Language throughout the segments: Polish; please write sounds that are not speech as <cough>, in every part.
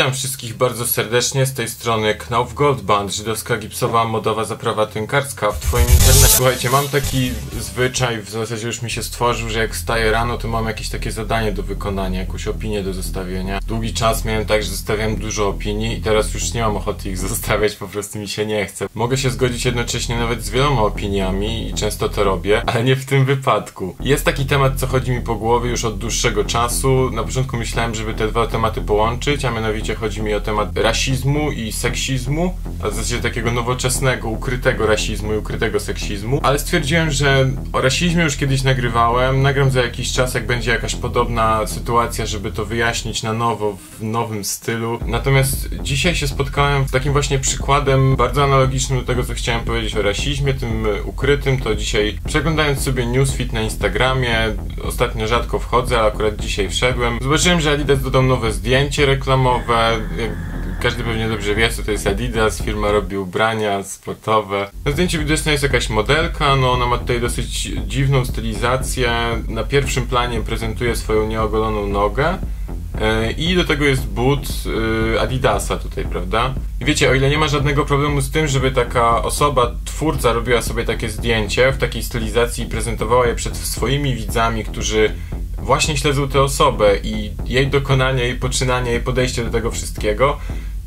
Witam wszystkich bardzo serdecznie z tej strony Knauf Goldband, żydowska gipsowa modowa zaprawa tynkarska w twoim internecie. Słuchajcie, mam taki zwyczaj, w zasadzie już mi się stworzył, że jak wstaję rano, to mam jakieś takie zadanie do wykonania, jakąś opinię do zostawienia. Długi czas miałem tak, że zostawiałem dużo opinii i teraz już nie mam ochoty ich zostawiać, po prostu mi się nie chce. Mogę się zgodzić jednocześnie nawet z wieloma opiniami i często to robię, ale nie w tym wypadku. Jest taki temat, co chodzi mi po głowie już od dłuższego czasu. Na początku myślałem, żeby te dwa tematy połączyć, a mianowicie chodzi mi o temat rasizmu i seksizmu, a w zasadzie takiego nowoczesnego, ukrytego rasizmu i ukrytego seksizmu, ale stwierdziłem, że o rasizmie już kiedyś nagrywałem, nagram za jakiś czas, jak będzie jakaś podobna sytuacja, żeby to wyjaśnić na nowo, w nowym stylu. Natomiast dzisiaj się spotkałem z takim właśnie przykładem bardzo analogicznym do tego, co chciałem powiedzieć o rasizmie, tym ukrytym, to dzisiaj przeglądając sobie newsfeed na Instagramie, ostatnio rzadko wchodzę, ale akurat dzisiaj wszedłem, zobaczyłem, że Adidas dodał nowe zdjęcie reklamowe, jak każdy pewnie dobrze wie, co to jest Adidas, firma robi ubrania sportowe. Na zdjęciu widoczna jest jakaś modelka, no ona ma tutaj dosyć dziwną stylizację. Na pierwszym planie prezentuje swoją nieogoloną nogę. E, I do tego jest but e, Adidasa tutaj, prawda? I wiecie, o ile nie ma żadnego problemu z tym, żeby taka osoba, twórca robiła sobie takie zdjęcie w takiej stylizacji i prezentowała je przed swoimi widzami, którzy właśnie śledzą tę osobę i jej dokonanie, jej poczynanie, jej podejście do tego wszystkiego,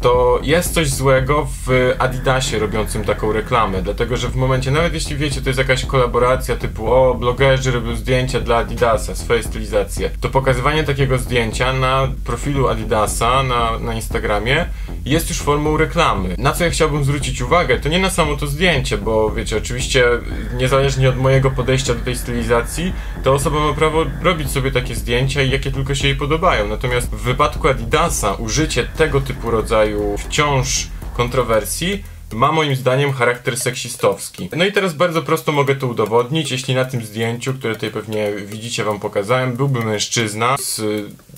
to jest coś złego w Adidasie robiącym taką reklamę, dlatego że w momencie, nawet jeśli wiecie, to jest jakaś kolaboracja typu o, blogerzy robią zdjęcia dla Adidasa, swoje stylizacje, to pokazywanie takiego zdjęcia na profilu Adidasa na, na Instagramie jest już formą reklamy. Na co ja chciałbym zwrócić uwagę, to nie na samo to zdjęcie, bo wiecie, oczywiście niezależnie od mojego podejścia do tej stylizacji, ta osoba ma prawo robić sobie takie zdjęcia i jakie tylko się jej podobają. Natomiast w wypadku Adidasa użycie tego typu rodzaju wciąż kontrowersji ma moim zdaniem charakter seksistowski. No i teraz bardzo prosto mogę to udowodnić, jeśli na tym zdjęciu, które tutaj pewnie widzicie, wam pokazałem, byłby mężczyzna z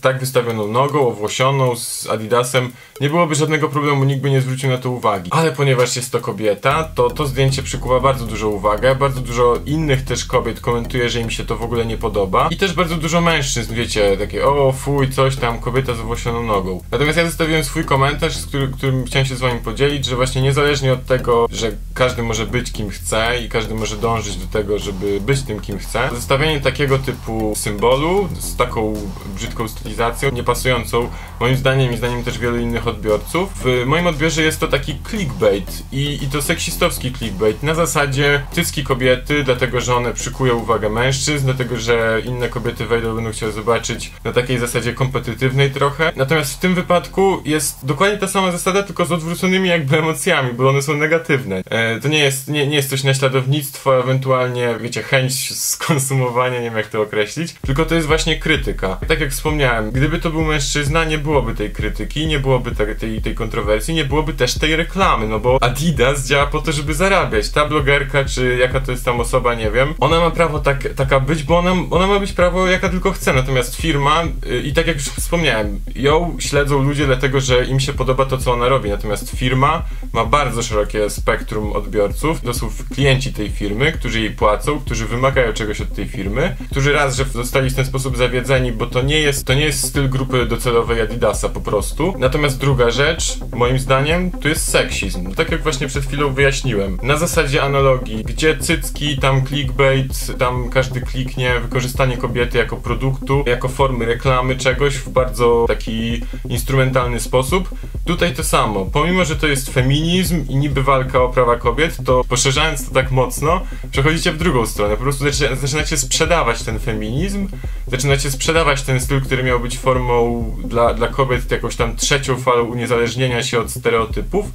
tak wystawioną nogą, owłosioną, z adidasem, nie byłoby żadnego problemu, nikt by nie zwrócił na to uwagi. Ale ponieważ jest to kobieta, to to zdjęcie przykuwa bardzo dużo uwagę, bardzo dużo innych też kobiet komentuje, że im się to w ogóle nie podoba i też bardzo dużo mężczyzn, wiecie, takie o fuj, coś tam, kobieta z owłosioną nogą. Natomiast ja zostawiłem swój komentarz, z który, którym chciałem się z wami podzielić, że właśnie niezależnie od tego, że każdy może być kim chce i każdy może dążyć do tego, żeby być tym kim chce, zostawienie takiego typu symbolu z taką brzydką stylizacją, niepasującą moim zdaniem i zdaniem też wielu innych odbiorców. W moim odbiorze jest to taki clickbait i, i to seksistowski clickbait. Na zasadzie cycki kobiety, dlatego że one przykują uwagę mężczyzn, dlatego że inne kobiety wejdą będą chciały zobaczyć na takiej zasadzie kompetytywnej trochę. Natomiast w tym wypadku jest dokładnie ta sama zasada, tylko z odwróconymi jakby emocjami, bo one są negatywne. E, to nie jest, nie, nie jest coś naśladownictwo, ewentualnie, wiecie, chęć skonsumowania, nie wiem jak to określić, tylko to jest właśnie krytyka. Tak jak wspomniałem, gdyby to był mężczyzna, nie byłoby tej krytyki, nie byłoby tej, tej, tej kontrowersji, nie byłoby też tej reklamy, no bo Adidas działa po to, żeby zarabiać. Ta blogerka, czy jaka to jest tam osoba, nie wiem, ona ma prawo tak, taka być, bo ona, ona ma być prawo jaka tylko chce, natomiast firma, yy, i tak jak już wspomniałem, ją śledzą ludzie dlatego, że im się podoba to, co ona robi, natomiast firma ma bardzo szerokie spektrum odbiorców, to są klienci tej firmy, którzy jej płacą, którzy wymagają czegoś od tej firmy, którzy raz, że zostali w ten sposób zawiedzeni, bo to nie jest, to nie jest styl grupy docelowej Adidasa po prostu. Natomiast druga rzecz, moim zdaniem, to jest seksizm. Tak jak właśnie przed chwilą wyjaśniłem. Na zasadzie analogii, gdzie cycki, tam clickbait, tam każdy kliknie, wykorzystanie kobiety jako produktu, jako formy reklamy czegoś w bardzo taki instrumentalny sposób. Tutaj to samo. Pomimo, że to jest feminizm i niby walka o prawa kobiet, to poszerzając to tak mocno, przechodzicie w drugą stronę. Po prostu zaczynacie sprzedawać ten feminizm, zaczynacie sprzedawać ten styl, który miał być formą dla, dla kobiet jakąś tam trzecią falą uniezależnienia się od stereotypów,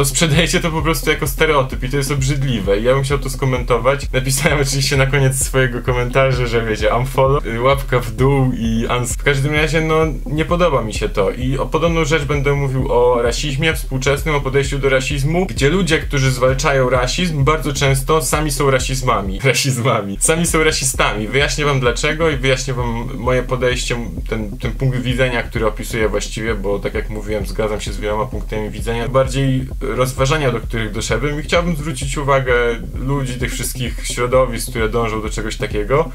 to sprzedajecie to po prostu jako stereotyp i to jest obrzydliwe. I ja bym chciał to skomentować. Napisałem oczywiście na koniec swojego komentarza, że wiecie, unfollow, łapka w dół i uns... W każdym razie, no, nie podoba mi się to. I o podobną rzecz będę mówił o rasizmie współczesnym, o podejściu do rasizmu, gdzie ludzie, którzy zwalczają rasizm, bardzo często sami są rasizmami. <laughs> Rasizmami. Sami są rasistami. Wyjaśnię wam dlaczego i wyjaśnię wam moje podejście, ten, ten punkt widzenia, który opisuję właściwie, bo tak jak mówiłem, zgadzam się z wieloma punktami widzenia. Bardziej rozważania, do których doszedłem i chciałbym zwrócić uwagę ludzi, tych wszystkich środowisk, które dążą do czegoś takiego.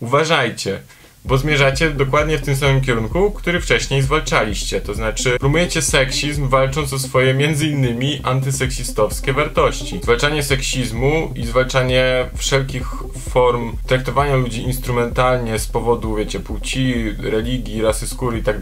Uważajcie, bo zmierzacie dokładnie w tym samym kierunku, który wcześniej zwalczaliście. To znaczy, promujecie seksizm, walcząc o swoje między innymi antyseksistowskie wartości. Zwalczanie seksizmu i zwalczanie wszelkich form traktowania ludzi instrumentalnie z powodu, wiecie, płci, religii, rasy skóry i tak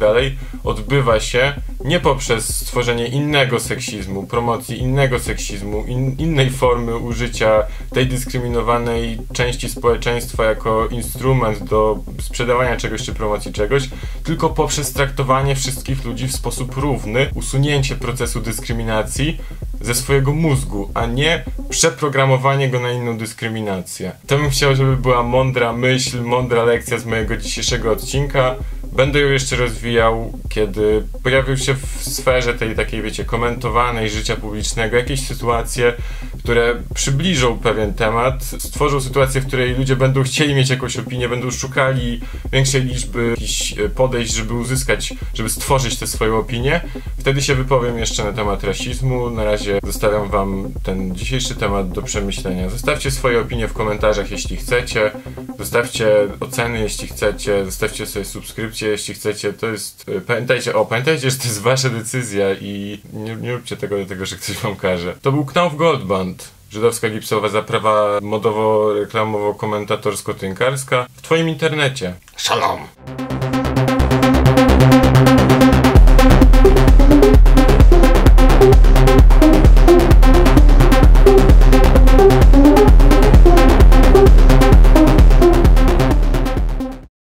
odbywa się nie poprzez stworzenie innego seksizmu, promocji innego seksizmu, in, innej formy użycia tej dyskryminowanej części społeczeństwa jako instrument do sprzedawania czegoś czy promocji czegoś, tylko poprzez traktowanie wszystkich ludzi w sposób równy, usunięcie procesu dyskryminacji ze swojego mózgu, a nie przeprogramowanie go na inną dyskryminację. To bym chciał, żeby była mądra myśl, mądra lekcja z mojego dzisiejszego odcinka. Będę ją jeszcze rozwijał, kiedy pojawią się w sferze tej takiej, wiecie, komentowanej życia publicznego jakieś sytuacje, które przybliżą pewien temat, stworzą sytuację, w której ludzie będą chcieli mieć jakąś opinię, będą szukali większej liczby jakichś e, podejść, żeby uzyskać, żeby stworzyć tę swoją opinię. Wtedy się wypowiem jeszcze na temat rasizmu. Na razie zostawiam wam ten dzisiejszy temat do przemyślenia. Zostawcie swoje opinie w komentarzach, jeśli chcecie. Zostawcie oceny, jeśli chcecie. Zostawcie sobie subskrypcję, jeśli chcecie. To jest... e, Pamiętajcie, o, pamiętajcie, że to jest wasza decyzja i nie, nie róbcie tego dlatego, że ktoś wam każe. To był Knauf Goldband. Żydowska gipsowa zaprawa modowo-reklamowo-komentatorsko-tynkarska w twoim internecie. Shalom!